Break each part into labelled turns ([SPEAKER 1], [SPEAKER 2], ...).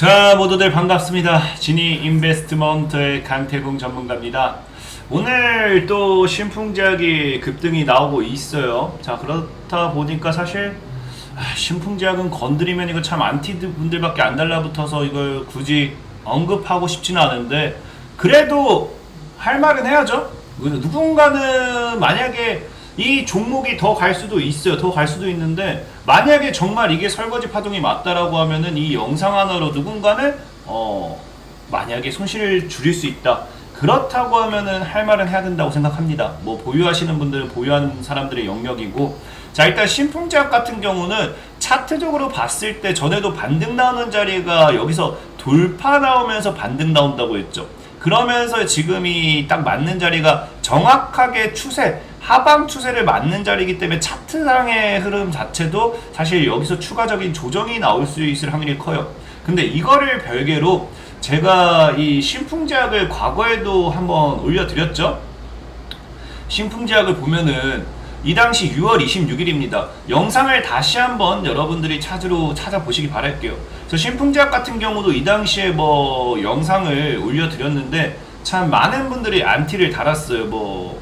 [SPEAKER 1] 자 모두들 반갑습니다. 지니 인베스트먼트의 강태궁 전문가입니다. 오늘 또 신풍제약이 급등이 나오고 있어요. 자 그렇다 보니까 사실 아, 신풍제약은 건드리면 이거 참 안티 분들밖에 안 달라붙어서 이걸 굳이 언급하고 싶지는 않은데 그래도 할 말은 해야죠. 누군가는 만약에 이 종목이 더 갈 수도 있어요. 더 갈 수도 있는데 만약에 정말 이게 설거지 파동이 맞다라고 하면은 이 영상 하나로 누군가는 어 만약에 손실을 줄일 수 있다. 그렇다고 하면은 할 말은 해야 된다고 생각합니다. 뭐 보유하시는 분들은 보유하는 사람들의 영역이고 자 일단 신풍제약 같은 경우는 차트적으로 봤을 때 전에도 반등 나오는 자리가 여기서 돌파 나오면서 반등 나온다고 했죠. 그러면서 지금이 딱 맞는 자리가 정확하게 추세 하방 추세를 맞는 자리이기 때문에 차트상의 흐름 자체도 사실 여기서 추가적인 조정이 나올 수 있을 확률이 커요. 근데 이거를 별개로 제가 이 신풍제약을 과거에도 한번 올려드렸죠. 신풍제약을 보면은 이 당시 6월 26일입니다. 영상을 다시 한번 여러분들이 찾으러 찾아보시기 바랄게요. 저 신풍제약 같은 경우도 이 당시에 뭐 영상을 올려드렸는데 참 많은 분들이 안티를 달았어요. 뭐,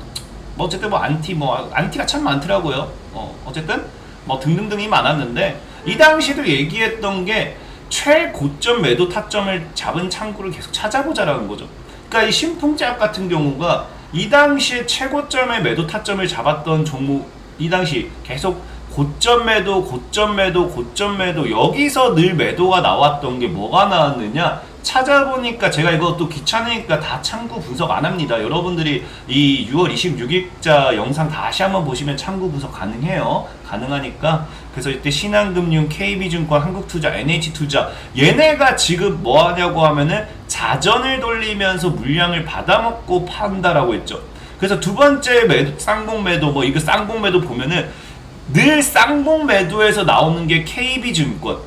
[SPEAKER 1] 뭐 어쨌든 뭐 안티 뭐 안티가 참 많더라고요. 어 어쨌든 뭐 등등등이 많았는데 이 당시도 얘기했던 게 최고점 매도 타점을 잡은 창구를 계속 찾아보자라는 거죠. 그러니까 이 신풍제약 같은 경우가 이 당시에 최고점의 매도 타점을 잡았던 종목 이 당시 계속 고점 매도, 고점 매도, 고점 매도 여기서 늘 매도가 나왔던 게 뭐가 나왔느냐 찾아보니까 제가 또 귀찮으니까 다 참고 분석 안 합니다. 여러분들이 이 6월 26일자 영상 다시 한번 보시면 참고 분석 가능해요. 가능하니까 그래서 이때 신한금융, KB증권, 한국투자, NH투자 얘네가 지금 뭐 하냐고 하면은 자전을 돌리면서 물량을 받아먹고 판다라고 했죠. 그래서 두 번째 매도, 쌍봉 매도 뭐 이거 쌍봉 매도 보면은 늘 쌍봉 매도에서 나오는 게 KB증권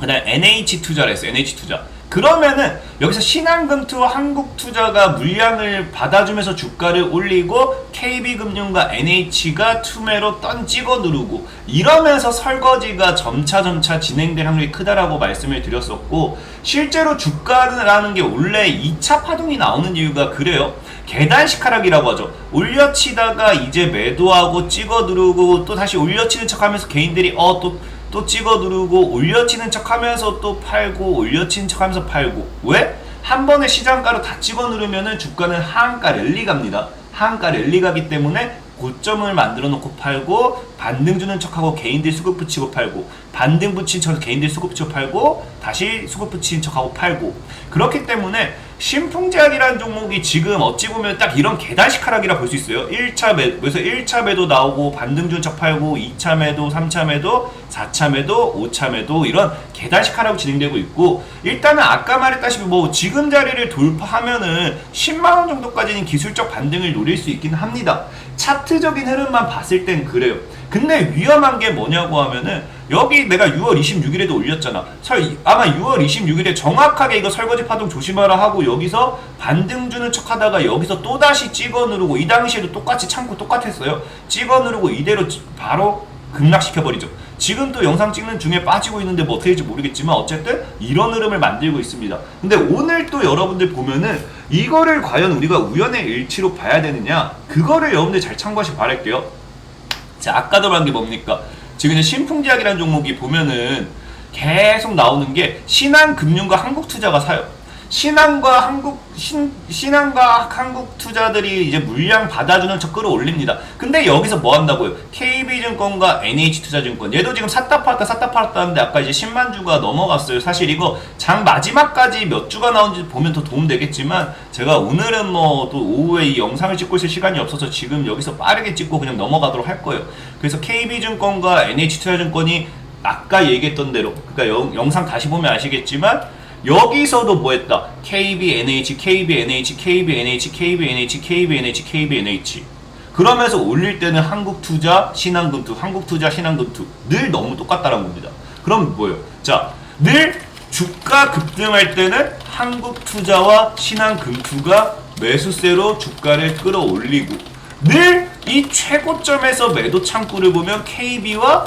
[SPEAKER 1] 그다음 NH투자를 했어요. NH투자. 그러면은 여기서 신한금투와 한국투자가 물량을 받아주면서 주가를 올리고 KB금융과 NH가 투매로 떤 찍어 누르고 이러면서 설거지가 점차 점차 진행될 확률이 크다라고 말씀을 드렸었고 실제로 주가라는 게 원래 2차 파동이 나오는 이유가 그래요. 계단식 하락이라고 하죠. 올려치다가 이제 매도하고 찍어 누르고 또 다시 올려치는 척하면서 개인들이 어또 또 찍어 누르고 올려치는 척 하면서 또 팔고 올려치는 척 하면서 팔고 왜? 한 번에 시장가로 다 찍어 누르면은 주가는 하한가 랠리 갑니다. 하한가 랠리 가기 때문에 고점을 만들어 놓고 팔고 반등 주는 척하고 개인들 수급 붙이고 팔고 반등 붙인 척 개인들 수급 붙이고 팔고 다시 수급 붙인 척하고 팔고 그렇기 때문에 신풍제약이라는 종목이 지금 어찌 보면 딱 이런 계단식 하락이라 볼 수 있어요. 1차 매, 그래서 1차 매도 나오고 반등 준척 팔고 2차 매도, 3차 매도, 4차 매도, 5차 매도 이런 계단식 하락이 진행되고 있고 일단은 아까 말했다시피 뭐 지금 자리를 돌파하면은 10만 원 정도까지는 기술적 반등을 노릴 수 있긴 합니다. 차트적인 흐름만 봤을 땐 그래요. 근데 위험한 게 뭐냐고 하면은 여기 내가 6월 26일에도 올렸잖아. 설 아마 6월 26일에 정확하게 이거 설거지 파동 조심하라 하고 여기서 반등 주는 척 하다가 여기서 또 다시 찍어 누르고 이 당시에도 똑같이 참고 똑같았어요. 찍어 누르고 이대로 바로 급락시켜 버리죠. 지금 또 영상 찍는 중에 빠지고 있는데 뭐 어떻게 될지 모르겠지만 어쨌든 이런 흐름을 만들고 있습니다. 근데 오늘 또 여러분들 보면은 이거를 과연 우리가 우연의 일치로 봐야 되느냐 그거를 여러분들 잘 참고하시기 바랄게요. 자 아까도 말한 게 뭡니까? 지금 신풍제약이라는 종목이 보면은 계속 나오는 게 신한금융과 한국투자가 사요. 신한과 한국 신 신한과 한국 투자들이 이제 물량 받아주는 척 끌어올립니다. 근데 여기서 뭐 한다고요? KB증권과 NH투자증권 얘도 지금 샀다 팔았다 샀다 팔았다 하는데 아까 이제 10만 주가 넘어갔어요. 사실 이거 장 마지막까지 몇 주가 나온지 보면 더 도움 되겠지만 제가 오늘은 뭐 또 오후에 이 영상을 찍고 있을 시간이 없어서 지금 여기서 빠르게 찍고 그냥 넘어가도록 할 거예요. 그래서 KB증권과 NH투자증권이 아까 얘기했던 대로 그러니까 영, 영상 다시 보면 아시겠지만 여기서도 뭐 했다? KBNH, KBNH, KBNH, KBNH, KBNH, KBNH. 그러면서 올릴 때는 한국투자, 신한금투, 한국투자, 신한금투. 늘 너무 똑같다는 겁니다. 그럼 뭐예요? 자, 늘 주가 급등할 때는 한국투자와 신한금투가 매수세로 주가를 끌어올리고 늘 이 최고점에서 매도 창구를 보면 KB와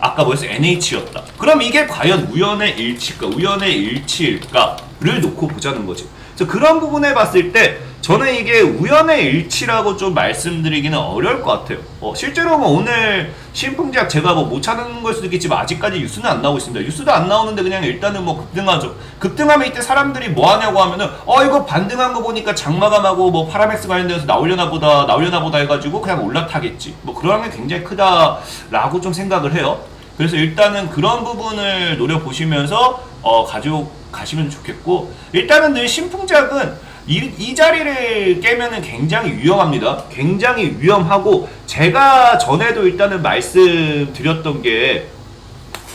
[SPEAKER 1] 아까 뭐였어? NH였다. 그럼 이게 과연 우연의 일치일까? 우연의 일치일까?를 놓고 보자는 거지. 그래서 그런 부분에 봤을 때 저는 이게 우연의 일치라고 좀 말씀드리기는 어려울 것 같아요. 어, 실제로 뭐 오늘 신풍제약 제가 뭐 못 찾는 걸 수도 있겠지만 아직까지 뉴스는 안 나오고 있습니다. 뉴스도 안 나오는데 그냥 일단은 뭐 급등하죠. 급등하면 이때 사람들이 뭐 하냐고 하면은 어 이거 반등한 거 보니까 장마감하고 뭐 파라맥스 관련돼서 나오려나 보다 나오려나 보다 해가지고 그냥 올라타겠지. 뭐 그런 게 굉장히 크다라고 좀 생각을 해요. 그래서 일단은 그런 부분을 노려보시면서 어, 가지고 가시면 좋겠고 일단은 늘 신풍작은 이, 이 자리를 깨면은 굉장히 위험합니다. 굉장히 위험하고 제가 전에도 일단은 말씀드렸던 게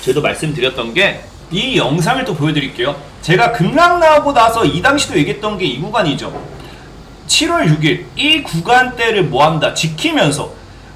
[SPEAKER 1] 저도 말씀드렸던 게 이 영상을 또 보여드릴게요. 제가 급락 나오고 나서 이 당시도 얘기했던 게 이 구간이죠. 7월 6일 이 구간대를 뭐한다 지키면서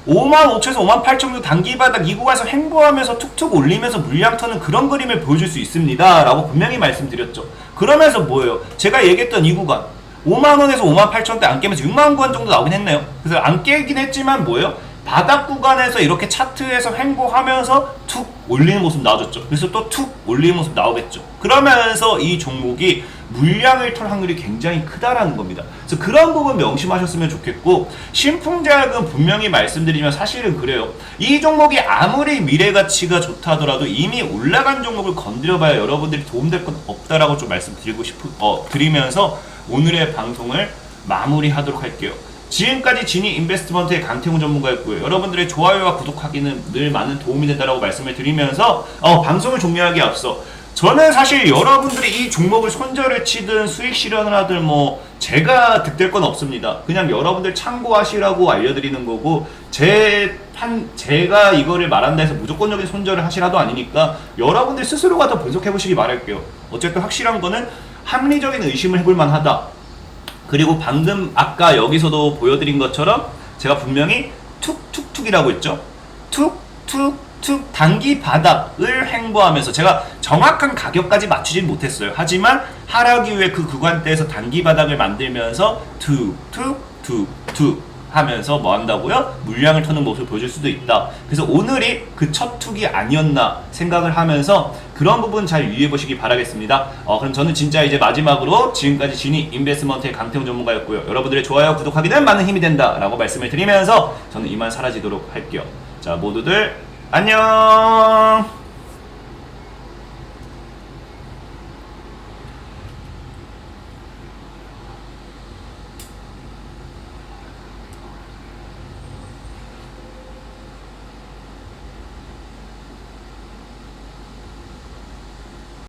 [SPEAKER 1] 5만 5천에서 5만 8천 정도 단기 바닥 이 구간에서 횡보하면서 툭툭 올리면서 물량 터는 그런 그림을 보여줄 수 있습니다. 라고 분명히 말씀드렸죠. 그러면서 뭐예요? 제가 얘기했던 이 구간. 5만 원에서 5만 8천 대 안 깨면서 6만 원 구간 정도 나오긴 했네요. 그래서 안 깨긴 했지만 뭐예요 바닥 구간에서 이렇게 차트에서 횡보하면서 툭 올리는 모습 나와줬죠. 그래서 또 툭 올리는 모습 나오겠죠. 그러면서 이 종목이 물량을 털 확률이 굉장히 크다라는 겁니다. 그래서 그런 부분 명심하셨으면 좋겠고 신풍제약은 분명히 말씀드리면 사실은 그래요. 이 종목이 아무리 미래 가치가 좋다더라도 이미 올라간 종목을 건드려봐야 여러분들이 도움될 건 없다라고 좀 말씀드리고 싶 어, 드리면서 오늘의 방송을 마무리하도록 할게요. 지금까지 지니 인베스트먼트의 강태훈 전문가였고요. 여러분들의 좋아요와 구독하기는 늘 많은 도움이 된다라고 말씀을 드리면서 어, 방송을 종료하기 앞서 저는 사실 여러분들이 이 종목을 손절을 치든 수익 실현을 하든 뭐 제가 득될 건 없습니다. 그냥 여러분들 참고하시라고 알려드리는 거고 제한 제가 이거를 말한다 해서 무조건적인 손절을 하시라도 아니니까 여러분들 스스로가 더 분석해 보시기 바랄게요. 어쨌든 확실한 거는 합리적인 의심을 해볼 만하다. 그리고 방금 아까 여기서도 보여드린 것처럼 제가 분명히 툭툭툭이라고 했죠. 툭툭툭 단기 바닥을 횡보하면서 제가 정확한 가격까지 맞추진 못했어요. 하지만 하락 이후에 그 구간대에서 단기 바닥을 만들면서 툭툭툭툭 하면서 뭐 한다고요? 물량을 터는 모습을 보여줄 수도 있다. 그래서 오늘이 그첫 툭이 아니었나 생각을 하면서 그런 부분 잘 유의해 보시기 바라겠습니다. 어, 그럼 저는 진짜 이제 마지막으로 지금까지 지니 인베스먼트의 강태훈 전문가였고요. 여러분들의 좋아요, 구독하기는 많은 힘이 된다라고 말씀을 드리면서 저는 이만 사라지도록 할게요. 자, 모두들 안녕!